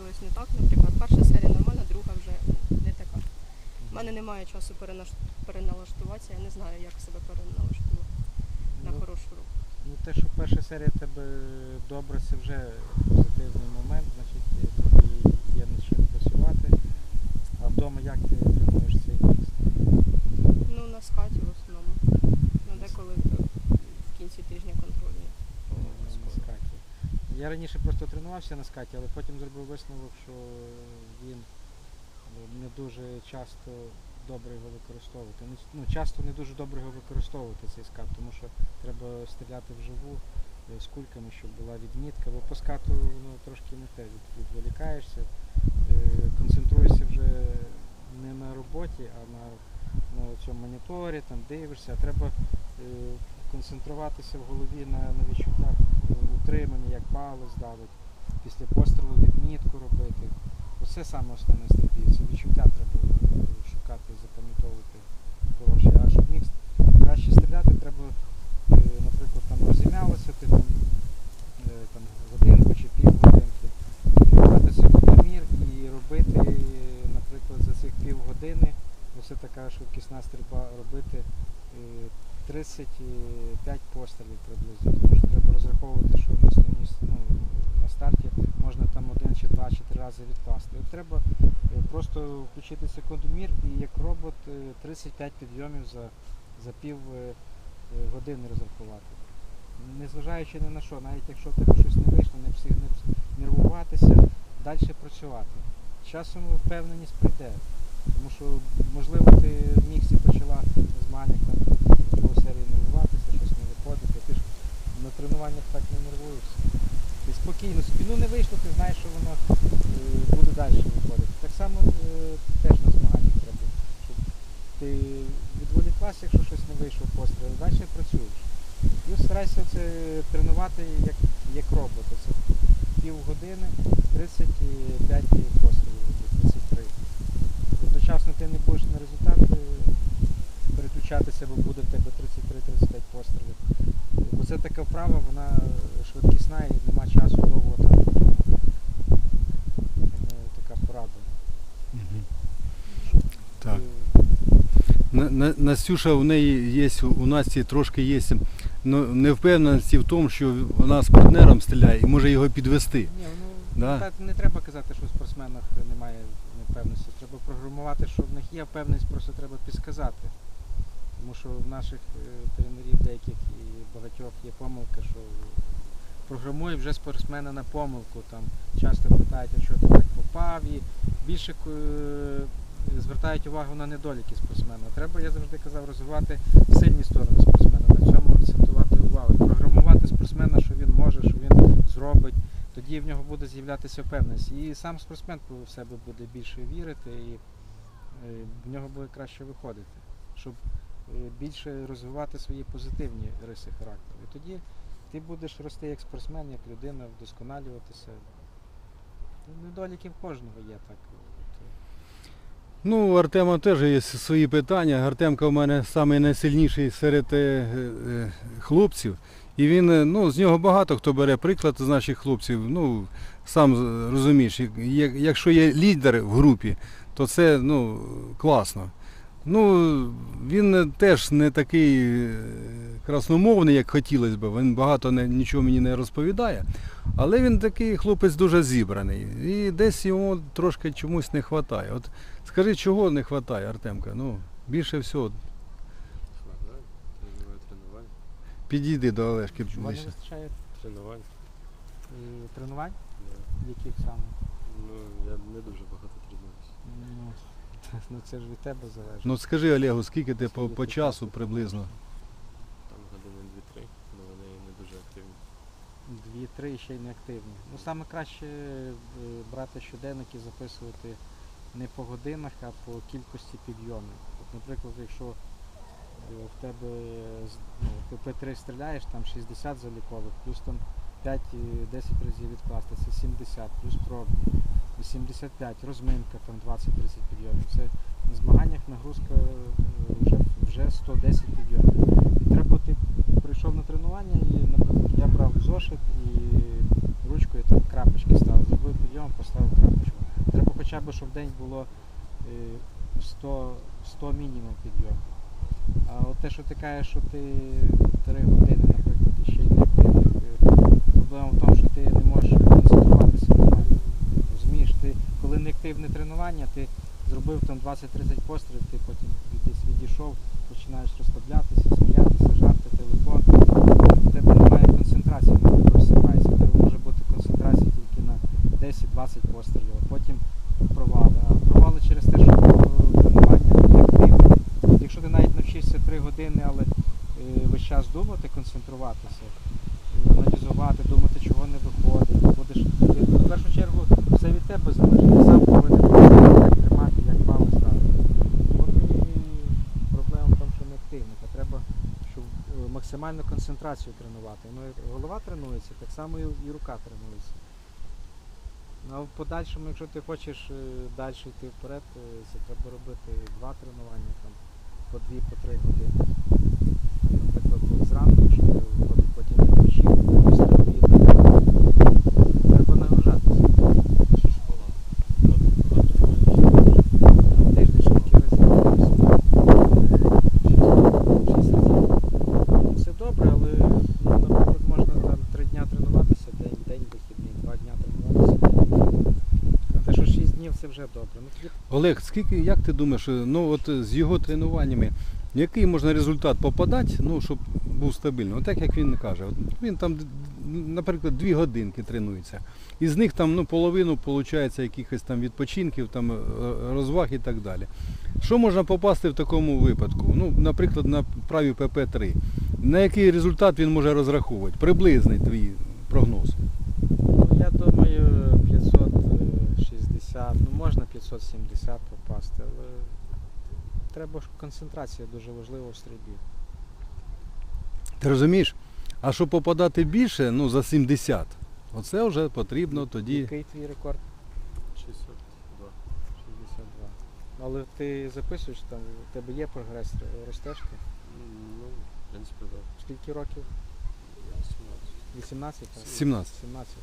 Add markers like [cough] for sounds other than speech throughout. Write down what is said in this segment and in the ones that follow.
закінчилось не так, наприклад, перша серія нормальна, друга вже не така. У мене немає часу переналаштуватися, я не знаю, як себе переналаштувати на Ну, хорошу руку. Ну, те, що перша серія тебе добре, це вже позитивний момент, значить е, тобі є над чим працювати. А вдома як ти тренуєш цей міст? Ну, на скаті в основному. Ну, деколи в кінці тижня контрольні. на скаті. Я раніше просто тренувався на скаті, але потім зробив висновок, що він ну, не дуже часто добре його використовувати. Ну, часто не дуже добре його використовувати цей скат, тому що треба стріляти вживу е, з кульками, щоб була відмітка, бо по скату ну, трошки не те, відволікаєшся, е, концентруєшся вже не на роботі, а на, на цьому моніторі, там дивишся, а треба е, концентруватися в голові на, на відчуттях е, утримання, як палець давить, після пострілу відмітку робити. Оце саме основне стрільбі, це відчуття треба е, шукати, запам'ятовувати хороші. А щоб міг краще стріляти, треба, е, наприклад, там розім'ялося, ти там, е, там годинку чи півгодинки, брати секундомір і робити, наприклад, за цих півгодини, оце така швидкісна стрільба, робити 35 пострілів приблизно, тому що треба розраховувати, що на основній ну, на старті можна там один чи два чи три рази відкласти. От треба е, просто включити секундомір і як робот е, 35 підйомів за, за пів е, е, години розрахувати. Незважаючи ні на що, навіть якщо в тебе щось не вийшло, не, не нервуватися, далі працювати. Часом впевненість прийде. Тому що, можливо, ти в міксі почала по серії нервуватися, щось не виходить, ти ж на тренуваннях так не нервуєшся. Ти спокійно собі, ну не вийшло, ти знаєш, що воно е, буде далі виходити. Так само е, теж на змаганнях треба, щоб ти відволіклася, якщо щось не вийшло постріл, далі працюєш. І старайся це тренувати як, як робот. Це півгодини, 35 пострілів, робити, 33. Одночасно ти не будеш на результат е, переключатися, бо буде в тебе 33-35 пострілів. Бо вправа, вона швидкісна і нема часу довго там. Е, Така порада. Так. Е, На- на- Настюша, у неї є, у Насті трошки є ну, невпевненості в тому, що вона з партнером стріляє і може його підвести. Ні, ну Да. так не треба казати, що у спортсменах немає невпевненості. Треба програмувати, що в них є впевненість, просто треба підсказати. Тому що в наших е, тренерів деяких і багатьох є помилка, що програмує вже спортсмена на помилку. Там часто питають, а що ти так попав, і більше е, звертають увагу на недоліки спортсмена. Треба, я завжди казав, розвивати сильні сторони спортсмена, на цьому акцентувати увагу. Програмувати спортсмена, що він може, що він зробить тоді в нього буде з'являтися впевненість. І сам спортсмен в себе буде більше вірити і е, в нього буде краще виходити, щоб більше розвивати свої позитивні риси характеру. І тоді ти будеш рости як спортсмен, як людина, вдосконалюватися. Ну, Недоліки в кожного є так. Е, Ну, у Артема теж є свої питання. Артемка в мене найсильніший серед е, е, хлопців. І він, е, ну, з нього багато хто бере приклад з наших хлопців. Ну, сам розумієш, як- як- якщо є лідер в групі, то це ну, класно. Ну, він теж не такий е, красномовний, як хотілося б. Він багато не, нічого мені не розповідає. Але він такий хлопець дуже зібраний. І десь йому трошки чомусь не вистачає. От скажи, чого не вистачає, Артемка? Ну, більше всього. Підійди до Олешки Чого не вистачає тренувань, Да. яких саме? Ну, я не дуже багато ну це ж від тебе залежить. Ну скажи Олегу, скільки ти по, по часу приблизно? Там години 2-3, але вони не дуже активні. Дві-три ще й не активні. Ну саме краще е, брати щоденники, записувати не по годинах, а по кількості підйомів. От, наприклад, якщо е, в тебе з- ну, ти П3 стріляєш, там 60 залікових, плюс там 5-10 разів відкласти, це 70, плюс пробні, 85, розминка там 20-30 підйомів. Це на змаганнях нагрузка е, вже, вже 110 підйомів. І треба ти прийшов на тренування і, наприклад, я брав зошит і ручкою так крапочки ставив. Зробив підйом, поставив крапочку. Треба хоча б, щоб в день було е, 100, 100 мінімум підйом. А от те, що ти кажеш, що ти 3 години, наприклад, ще й не активний, е, проблема в тому, що ти не можеш концентруватися нормально. Розумієш, ти, коли не активне тренування, ти зробив там 20-30 пострілів, ти потім десь відійшов, починаєш розслаблятися, сміятися, жарти, телефон. У тебе немає концентрації, не просипається. У тебе може бути концентрація тільки на 10-20 пострілів, а потім провали. А провали через те, що е, тренування не. Якщо ти навіть навчишся 3 години, але е, весь час думати, концентруватися, е, аналізувати, думати, чого не виходить, будеш ти, в першу чергу все від тебе залежить. Ти сам повинен знати, як тримати, як бали ставити. От і проблема в тому, що не активно. Та треба щоб е, максимальну концентрацію тренувати. Ну, голова тренується, так само і, рука тренується. Ну, а в подальшому, якщо ти хочеш е, далі йти вперед, е, це треба робити два тренування, там, по дві, по три години. Наприклад, зранку, якщо потім відпочив, після обіду. Треба нагружатися. Ще школа. Два тренування. Там Тиждень скільки разів. Шість разів. Все добре, але ну, наприклад, можна там три дня тренуватися, день, день вихідний, два дня тренуватися. А те, що шість днів це вже добре. Ну, тоді Олег, скільки, як ти думаєш, е, ну от е, з його тренуваннями, який можна результат попадати, ну, щоб був стабільний? От так як він каже, от він там, наприклад, дві годинки тренується. Із них там ну, половину виходить якихось там відпочинків, там, е, розваг і так далі. Що можна попасти в такому випадку? Ну, наприклад, на праві ПП-3. На який результат він може розраховувати? Приблизний твій прогноз. 670 попасти, але треба концентрація дуже важлива в стрільбі. Ти розумієш? А щоб попадати більше, ну за 70, оце вже потрібно тоді. Який твій рекорд? 602. 62. Але ти записуєш там, у тебе є прогрес, ростеш? Ну, в принципі, так. Скільки років? 18. 18? так? 17. 17.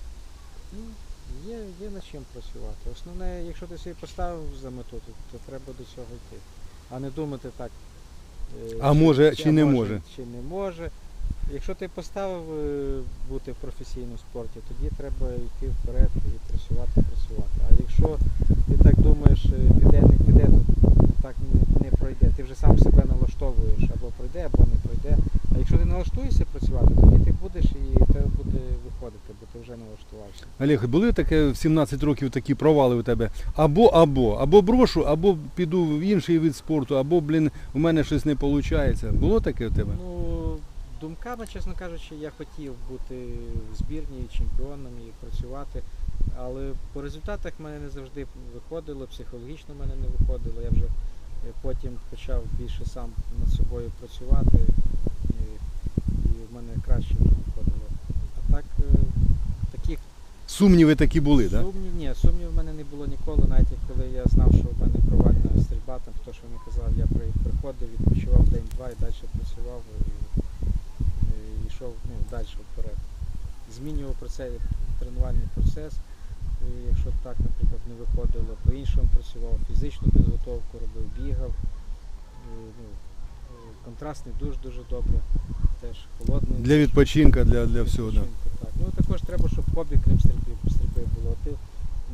Є, є над чим працювати. Основне, якщо ти собі поставив за мету, то, то треба до цього йти. А не думати так. е, А може чи не може. Чи не може. Якщо ти поставив е, бути в професійному спорті, тоді треба йти вперед і працювати, працювати. А якщо ти так думаєш, е, піде, не піде, то так не, пройде. Ти вже сам себе налаштовуєш, або пройде, або не пройде. А якщо ти налаштуєшся працювати, тоді ти будеш і тебе буде виходити, бо ти вже налаштувався. Олег, були таке в 17 років такі провали у тебе? Або, або, або брошу, або піду в інший вид спорту, або, блін, у мене щось не виходить. Було таке в тебе? Ну, думками, чесно кажучи, я хотів бути в збірні чемпіоном і працювати. Але по результатах в мене не завжди виходило, психологічно в мене не виходило. Я вже е, потім почав більше сам над собою працювати і, і в мене краще вже виходило. А так, е, таких Сумніви такі були, так? Сумнів, ні, сумнівів в мене не було ніколи, навіть коли я знав, що в мене провальна стрільба, там хто що мені казав, я при- приходив, відпочивав день-два і далі працював і йшов ну, далі вперед. Змінював процес, тренувальний процес. І якщо так, наприклад, не виходило, по-іншому працював, фізичну підготовку робив, бігав. І, ну, контрастний душ дуже добре, теж холодний. Для відпочинка, для, для всього. Да. Так. Ну також треба, щоб хобі, крім стрільби, стрільби було. Ти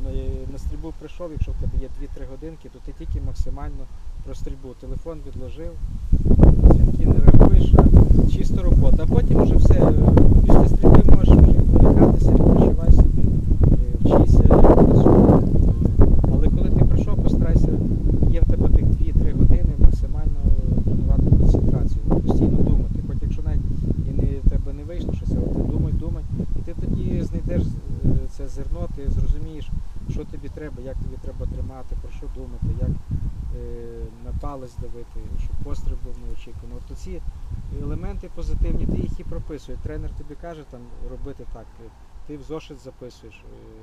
на, на стрільбу прийшов, якщо в тебе є 2-3 годинки, то ти тільки максимально про стрільбу. Телефон відложив, дзвінки не реагуєш, а чисто робота. А потім вже все. е, Після стрільби можеш вже відволікатися, відпочивай собі, е, вчися, працюй. Але коли ти прийшов, постарайся, є в тебе тих 2-3 години максимально тренувати концентрацію, постійно думати. Хоч якщо навіть і не в тебе не вийшло щось, але ти думай, думай. І ти тоді знайдеш е, це зерно, ти зрозумієш, що тобі треба, як тобі треба тримати, про що думати, як е, на палець давити, щоб постріл був неочікуваний. От ці елементи позитивні, ти їх і прописуєш. Тренер тобі каже там робити так. е, Ти в зошит записуєш.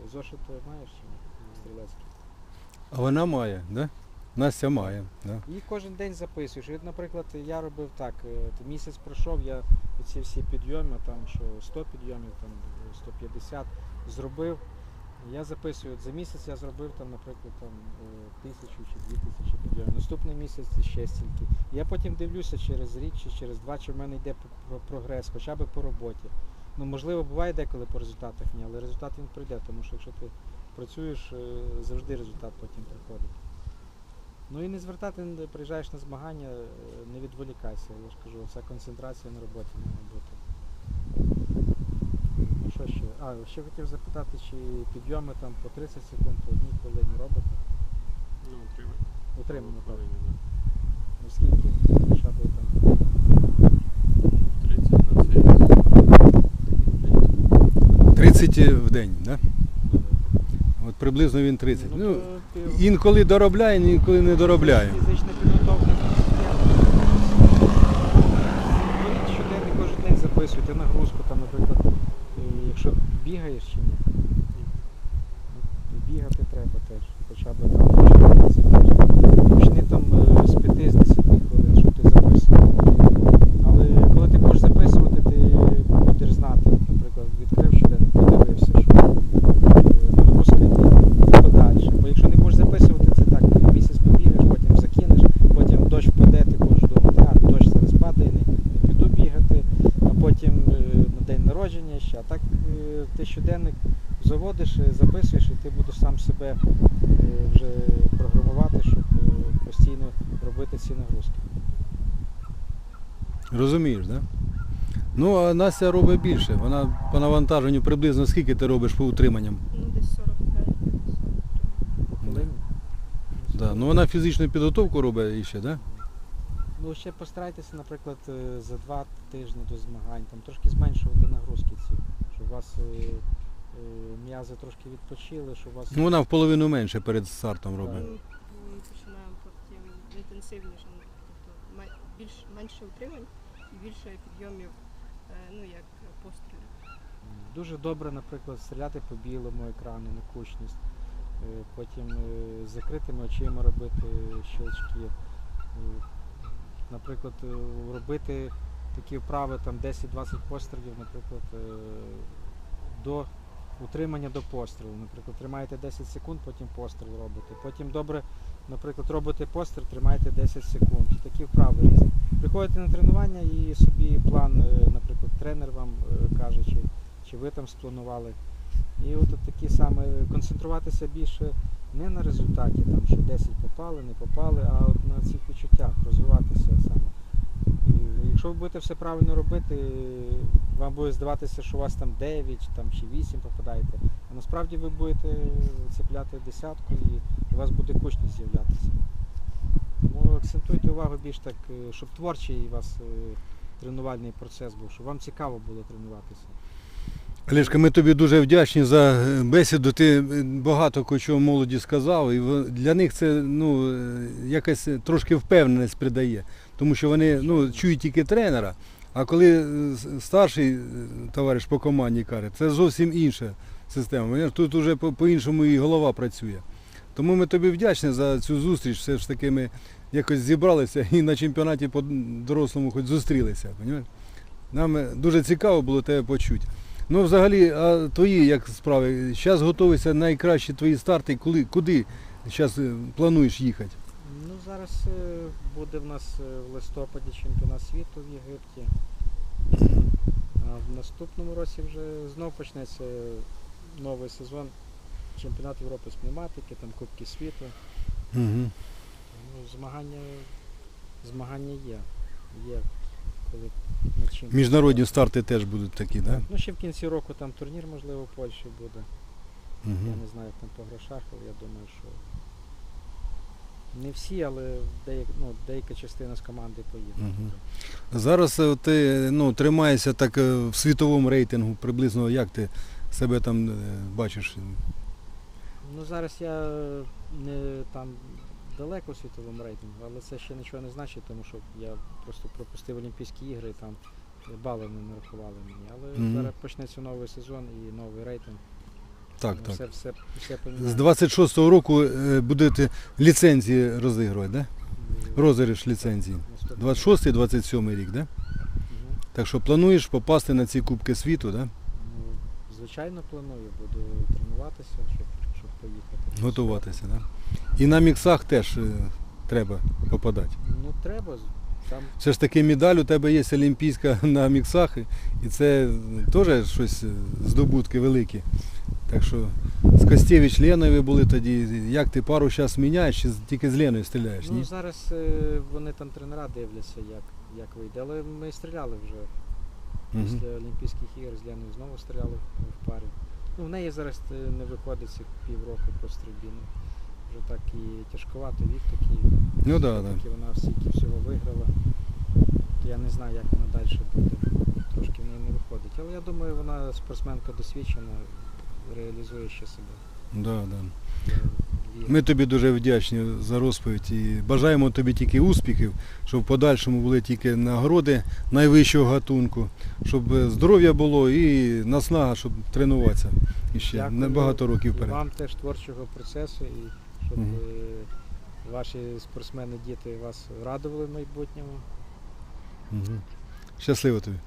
Е, Зошит маєш чи ні? Стрілецький. А вона має, да? Настя має. Да. І кожен день записуєш. І, наприклад, я робив так, е, місяць пройшов, я ці всі підйоми, там що 100 підйомів, там е, 150 зробив. Я записую, за місяць я зробив там, наприклад, там е, тисячу чи дві тисячі підйомів. Наступний місяць ще стільки. Я потім дивлюся через рік чи через два, чи в мене йде прогрес, хоча б по роботі. Ну, можливо, буває деколи по результатах ні, але результат він прийде, тому що якщо ти працюєш, е, завжди результат потім приходить. Ну і не звертати, приїжджаєш на змагання, е, не відволікайся. Я ж кажу, вся концентрація на роботі має бути. Ну? А, ще хотів запитати, чи підйоми там по 30 секунд, по одній хвилині робите? Ну, отримай. Утримано так. Повинні, да. Ну скільки хоча б там. 30 на цей. 30 в день, да? Ну, От приблизно він 30. Ну, то ти- інколи доробляє, інколи не доробляє. Фізична підготовка. Беріть щоденник кожен день записуйте нагрузку, там, наприклад, е, якщо бігаєш чи ні. Ну, Бігати треба теж, хоча б там 15 хвилин. Почни там е, з 5 з 10 хвилин, щоб ти записував. Але коли ти будеш записувати, ти будеш знати, наприклад, відкрив щоденник, подивився, що е, нагрузка є, треба далі. Бо якщо не будеш записувати, це так, ти місяць побігаєш, потім закинеш, потім дощ впаде, ти будеш думати, а дощ зараз падає, не, не піду бігати, а потім е, на день народження ще. А так е, ти щоденник заводиш, е, записуєш, і ти будеш сам себе е, вже програмувати, щоб е, постійно робити ці нагрузки. Розумієш, да? Ну, а Настя робить більше. Вона по навантаженню приблизно скільки ти робиш по утриманням? Ну, десь 45 43. По хвилині. Да. Ну вона фізичну підготовку робить іще, да? Ну, ще постарайтеся, наприклад, е, за два тижні до змагань там трошки зменшувати нагрузки ці, щоб у вас е, е, м'язи трошки відпочили, щоб у вас. Ну вона в половину менше перед стартом робить. Ми, починаємо потім інтенсивніше, більш, менше утримань і більше підйомів, е, ну як пострілів. Дуже добре, наприклад, стріляти по білому екрану на кучність, е, потім е, з закритими очима робити щелчки. Наприклад, робити такі вправи там 10-20 пострілів, наприклад, до утримання до пострілу. Наприклад, тримаєте 10 секунд, потім постріл робите. Потім добре, наприклад, робите постріл, тримаєте 10 секунд. Такі вправи різні. Приходите на тренування і собі план, е, наприклад, тренер вам е, каже, чи, чи ви там спланували. І от такі саме концентруватися більше не на результаті, там, що 10 попали, не попали, а от на цих відчуттях, розвиватися саме. Якщо ви будете все правильно робити, вам буде здаватися, що у вас там 9 там, чи 8 попадаєте. А насправді ви будете цепляти десятку і у вас буде кучність з'являтися. Акцентуйте увагу більш так, е, щоб творчий у вас е, тренувальний процес був, щоб вам цікаво було тренуватися. Олешка, ми тобі дуже вдячні за е, бесіду. Ти багато чого молоді сказав, і для них це ну, якась трошки впевненість придає. Тому що вони ну, чують тільки тренера, а коли старший товариш по команді каже, це зовсім інша система. Тут вже по- по-іншому і голова працює. Тому ми тобі вдячні за цю зустріч. Все ж таки ми якось зібралися і на чемпіонаті по дорослому хоч зустрілися. Понімаєш? Нам е, дуже цікаво було тебе почути. Ну, взагалі, а твої як справи? Зараз готуються найкращі твої старти. Коли, куди зараз плануєш їхати? Ну, зараз е, буде в нас е, в листопаді чемпіонат світу в Єгипті. А в наступному році вже знов почнеться новий сезон. Чемпіонат Європи з пневматики, там Кубки світу. Угу. Ну, змагання, змагання є. Є коли над чим. Міжнародні старти теж будуть такі, так? Ну ще в кінці року там турнір, можливо, в Польщі буде. Я не знаю, як там по грошах, але я думаю, що не всі, але деяк, ну, деяка частина з команди поїде. Мгм. Зараз е, ти ну, тримаєшся так е, в світовому рейтингу, приблизно як ти себе там е, бачиш? Ну зараз я е, не там далеко в світовому рейтингу, але це ще нічого не значить, тому що я просто пропустив Олімпійські ігри і там бали не нарахували мені. Але Мгм. зараз почнеться новий сезон і новий рейтинг. Так, Ну, так. Все, все, все З 26-го року е, будете ліцензії розігрувати, да? І Розіграш ліцензії. наступний- 26-27 рік, да? Так що плануєш попасти на ці Кубки світу, да? Ну, звичайно планую, буду тренуватися, щоб поїхати. Готуватися, так? І на міксах теж е, треба попадати. Ну треба. Там Все ж таки медаль у тебе є олімпійська [laughs] на міксах, і це теж щось е, здобутки великі. Так що з Костєвич Леною ви були тоді. Як ти пару зараз міняєш, чи з- тільки з Леною стріляєш? ну, зараз е, вони там тренера дивляться, як, як вийде. Але ми стріляли вже Мгм. після Олімпійських ігор з Леною знову стріляли в парі. Ну, в неї зараз е, не виходить як півроку по стрільбі. Ну, вже так і тяжковато вік такий. Ну да, да. Все-таки вона стільки всього виграла. То я не знаю, як вона далі буде. Трошки в неї не виходить. Але я думаю, вона спортсменка досвідчена, реалізує ще себе. Да, да. Ми тобі дуже вдячні за розповідь і бажаємо тобі тільки успіхів, щоб в подальшому були тільки нагороди найвищого гатунку, щоб здоров'я було і наснага, щоб тренуватися іще Дякую. на багато років І вперед. Вам теж творчого процесу і щоб е, ваші спортсмени, діти вас радували в майбутньому. Мгм. Щасливо тобі.